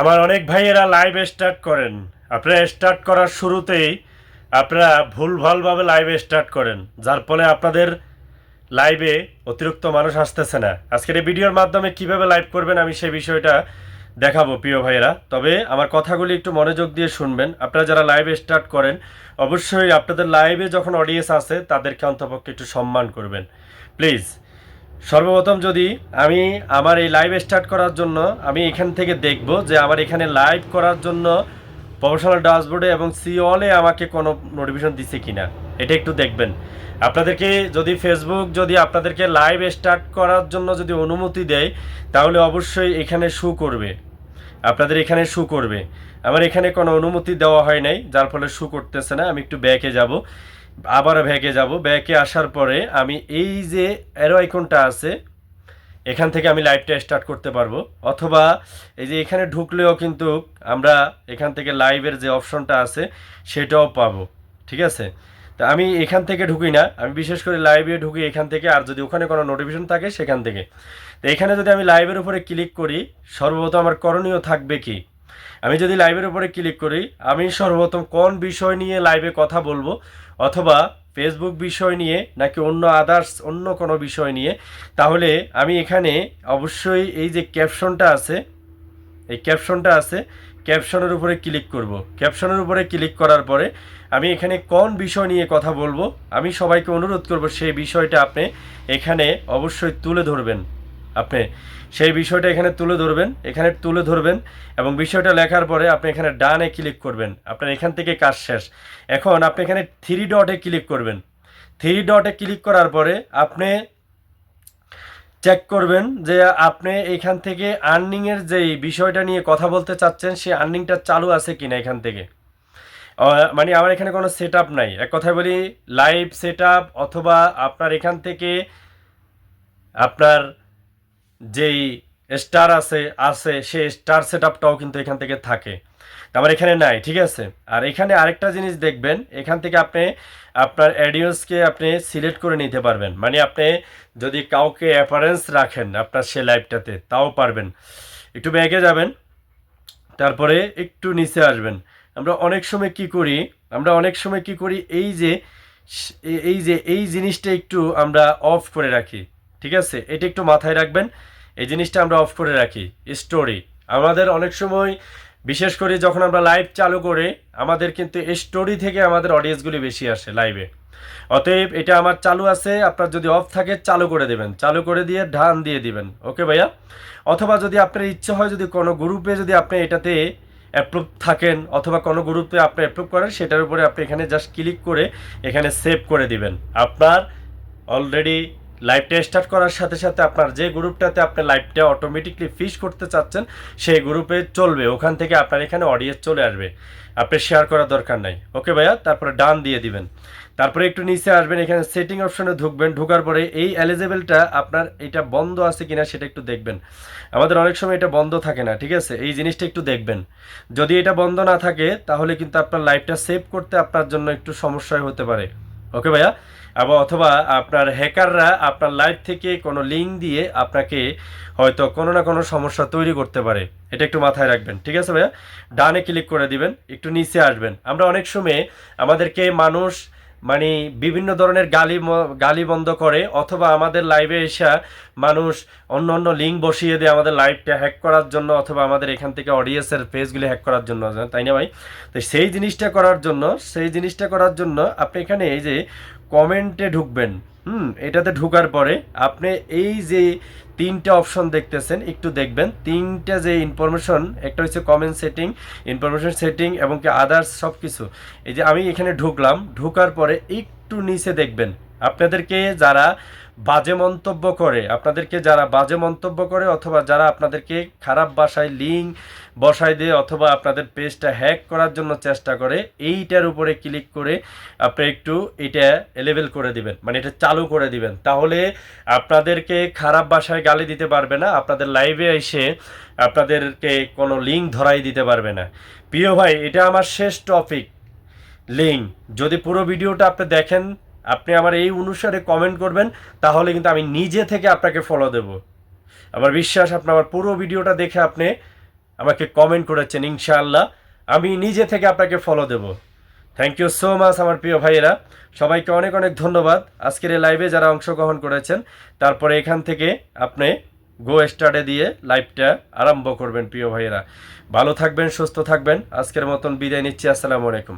আমার অনেক ভাইয়েরা লাইভ স্টার্ট করেন। আপনারা স্টার্ট করার শুরুতেই আপনারা ভুলভালভাবে লাইভে স্টার্ট করেন, যার ফলে আপনাদের লাইভে অতিরিক্ত মানুষ আসতেছে না। আজকের এই ভিডিওর মাধ্যমে কীভাবে লাইভ করবেন আমি সেই বিষয়টা দেখাবো প্রিয় ভাইয়েরা। তবে আমার কথাগুলি একটু মনোযোগ দিয়ে শুনবেন। আপনারা যারা লাইভে স্টার্ট করেন, অবশ্যই আপনাদের লাইভে যখন অডিয়েন্স আছে তাদেরকে অন্তপক্ষে একটু সম্মান করবেন। প্লিজ সর্বপ্রথম যদি আমি আমার এই লাইভ স্টার্ট করার জন্য আমি এখান থেকে দেখব যে আমার এখানে লাইভ করার জন্য প্রফেশনাল ড্যাশবোর্ডে এবং সিওলে আমাকে কোনো নোটিফিকেশন দিছে কিনা, এটা একটু দেখবেন। আপনাদেরকে যদি ফেসবুক যদি আপনাদেরকে লাইভ স্টার্ট করার জন্য যদি অনুমতি দেয়, তাহলে অবশ্যই এখানে শু করবে। আপনাদের এখানে শু করবে। আমার এখানে কোনো অনুমতি দেওয়া হয় নাই, যার ফলে শু করতেছে না, আমি একটু ব্যাকে যাব। আবার ব্যাকে যাব। ব্যাকে আসার পরে আমি এই যে অ্যারো আইকনটা আছে, এখান থেকে আমি লাইভটা স্টার্ট করতে পারব। অথবা এই যে এখানে ঢুকলেও কিন্তু আমরা এখান থেকে লাইভের যে অপশনটা আছে, সেটাও পাবো। ঠিক আছে? তা আমি এখান থেকে ঢুকি না। আমি বিশেষ করে লাইভে ঢুকি এখান থেকে, আর যদি ওখানে কোনো নোটিফিকেশন থাকে, সেখান থেকে। তো এখানে যদি আমি লাইভের উপরে ক্লিক করি, সর্বপ্রথম আমার করণীয় থাকবে কি? আমি যদি লাইভের উপরে ক্লিক করি, আমি সর্বপ্রথম কোন বিষয় নিয়ে লাইভে কথা বলব? অথবা ফেসবুক বিষয় নিয়ে, নাকি অন্য আদার্স অন্য কোনো বিষয় নিয়ে? তাহলে আমি এখানে অবশ্যই এই যে ক্যাপশনটা আছে, এই ক্যাপশনটা আছে ক্যাপশনের উপরে ক্লিক করব। ক্যাপশনের উপরে ক্লিক করার পরে আমি এখানে কোন বিষয় নিয়ে কথা বলব? আমি সবাইকে অনুরোধ করব সেই বিষয়টা আপনি এখানে অবশ্যই তুলে ধরবেন। আপনি সেই বিষয়টা এখানে তুলে ধরবেন, এখানে তুলে ধরবেন এবং বিষয়টা লেখার পরে আপনি এখানে ডানে ক্লিক করবেন। আপনার এখান থেকে কাজ শেষ। এখন আপনি এখানে থ্রি ডটে ক্লিক করবেন। থ্রি ডটে ক্লিক করার পরে আপনি চেক করবেন যে আপনি এখান থেকে আর্নিংয়ের যে বিষয়টা নিয়ে কথা বলতে চাচ্ছেন সেই আর্নিংটা চালু আছে কিনা এখান থেকে। মানে আমার এখানে কোনো সেট আপ নাই। এক কথায় বলি লাইভ সেট আপ অথবা আপনার এখান থেকে আপনার যেই স্টার আছে আছে, সে স্টার সেট আপটাও কিন্তু এখান থেকে থাকে। আমার এখানে নাই, ঠিক আছে? আর এখানে আরেকটা জিনিস দেখবেন, এখান থেকে আপনি আপনার অ্যাডিয়েন্সকে আপনি সিলেক্ট করে নিতে পারবেন। মানে আপনি যদি কাউকে অ্যাপারেন্স রাখেন আপনার সে লাইভটাতে তাও পারবেন। একটু ব্যাগে যাবেন, তারপরে একটু নিচে আসবেন। আমরা অনেক সময় কি করি, আমরা অনেক সময় কি করি, এই যে এই যে, এই জিনিসটা একটু আমরা অফ করে রাখি, ঠিক আছে? এটা একটু মাথায় রাখবেন। এই জিনিসটা আমরা অফ করে রাখি স্টোরি আমাদের অনেক সময়, বিশেষ করে যখন আমরা লাইভ চালু করে, আমাদের কিন্তু স্টোরি থেকে আমাদের অডিয়েন্সগুলি বেশি আসে লাইভে অতএব এটা আমার চালু আছে, আপনার যদি অফ থাকে, চালু করে দেবেন। চালু করে দিয়ে ঢান দিয়ে দিবেন। ওকে ভাইয়া? অথবা যদি আপনার ইচ্ছে হয়, যদি কোনো গ্রুপে যদি আপনি এটাতে অ্যাপ্রুভ থাকেন, অথবা কোনো গ্রুপে আপনি অ্যাপ্রুভ করেন, সেটার উপরে আপনি এখানে জাস্ট ক্লিক করে এখানে সেভ করে দিবেন। আপনার অলরেডি লাইভটা স্টার্ট করার সাথে সাথে আপনার যে গ্রুপটাতে আপনি লাইভটা অটোমেটিকলি ফিশ করতে চাচ্ছেন, সেই গ্রুপে চলবে। ওখান থেকে আপনার এখানে অডিয়েন্স চলে আসবে। আপনি শেয়ার করার দরকার নাই। ওকে ভাইয়া? তারপরে ডান দিয়ে দিবেন। তারপরে একটু নিচে আসবেন। এখানে সেটিং অপশনে ঢুকবেন। ঢোকার পরে এই এলিজেবলটা আপনার এটা বন্ধ আছে কিনা সেটা একটু দেখবেন। আমাদের অনেক সময় এটা বন্ধ থাকে না, ঠিক আছে? এই জিনিসটা একটু দেখবেন। যদি এটা বন্ধ না থাকে, তাহলে কিন্তু আপনার লাইভটা সেভ করতে আপনার জন্য একটু সমস্যায় হতে পারে। ওকে ভাইয়া? আবার অথবা আপনার হ্যাকাররা আপনার লাইভ থেকে কোনো লিঙ্ক দিয়ে আপনাকে হয়তো কোনো না কোনো সমস্যা তৈরি করতে পারে। এটা একটু মাথায় রাখবেন, ঠিক আছে ভাইয়া? ডানে ক্লিক করে দিবেন, একটু নিচে আসবেন। আমরা অনেক সময় আমাদেরকে মানুষ মানে বিভিন্ন ধরনের গালি গালি বন্ধ করে, অথবা আমাদের লাইভে এসে মানুষ অন্য অন্য লিঙ্ক বসিয়ে দেয় আমাদের লাইভটা হ্যাক করার জন্য, অথবা আমাদের এখান থেকে অডিয়েন্সের পেজগুলি হ্যাক করার জন্য, তাই না ভাই? তো সেই জিনিসটা করার জন্য, সেই জিনিসটা করার জন্য আপনি এখানে এই যে কমেন্টে ঢুকবেন। হুম, এটাতে ঢুকার পরে আপনি এই যে তিনটে অপশন দেখতেছেন, একটু দেখবেন। তিনটা যে ইনফরমেশন একটা হচ্ছে কমেন্ট সেটিং ইনফরমেশন সেটিং এবং কি আদার্স সব কিছু এই যে আমি এখানে ঢুকলাম, ঢুকার পরে একটু নিচে দেখবেন। আপনাদেরকে যারা বাজে মন্তব্য করে, আপনাদেরকে যারা বাজে মন্তব্য করে অথবা যারা আপনাদেরকে খারাপ ভাষায় লিঙ্ক বসায় দিয়ে অথবা আপনাদের পেজটা হ্যাক করার জন্য চেষ্টা করে, এইটার উপরে ক্লিক করে আপনি একটু এটা এলেভেল করে দিবেন মানে এটা চালু করে দিবেন। তাহলে আপনাদেরকে খারাপ ভাষায় গালি দিতে পারবে না, আপনাদের লাইভে এসে আপনাদেরকে কোনো লিঙ্ক ধরাই দিতে পারবে না। প্রিয় ভাই, এটা আমার শেষ টপিক লিঙ্ক যদি পুরো ভিডিওটা আপনি দেখেন আপনি আমার এই অনুসারে কমেন্ট করবেন, তাহলে কিন্তু আমি নিজে থেকে আপনাকে ফলো দেব। আমার বিশ্বাস আপনি আমার পুরো ভিডিওটা দেখে আপনি আমাকে কমেন্ট করেছেন, ইনশাআল্লাহ। আমি নিজে থেকে আপনাকে ফলো দেব। থ্যাংক ইউ সো মাচ আমার প্রিয় ভাইয়েরা। সবাইকে অনেক অনেক ধন্যবাদ। আজকের এই লাইভে যারা অংশগ্রহণ করেছেন, তারপরে এখান থেকে আপনি গো স্টার্টে দিয়ে লাইভটা আরম্ভ করবেন, প্রিয় ভাইয়েরা। ভালো থাকবেন, সুস্থ থাকবেন। আজকের মতন বিদায় নিচ্ছি, আসসালামু আলাইকুম।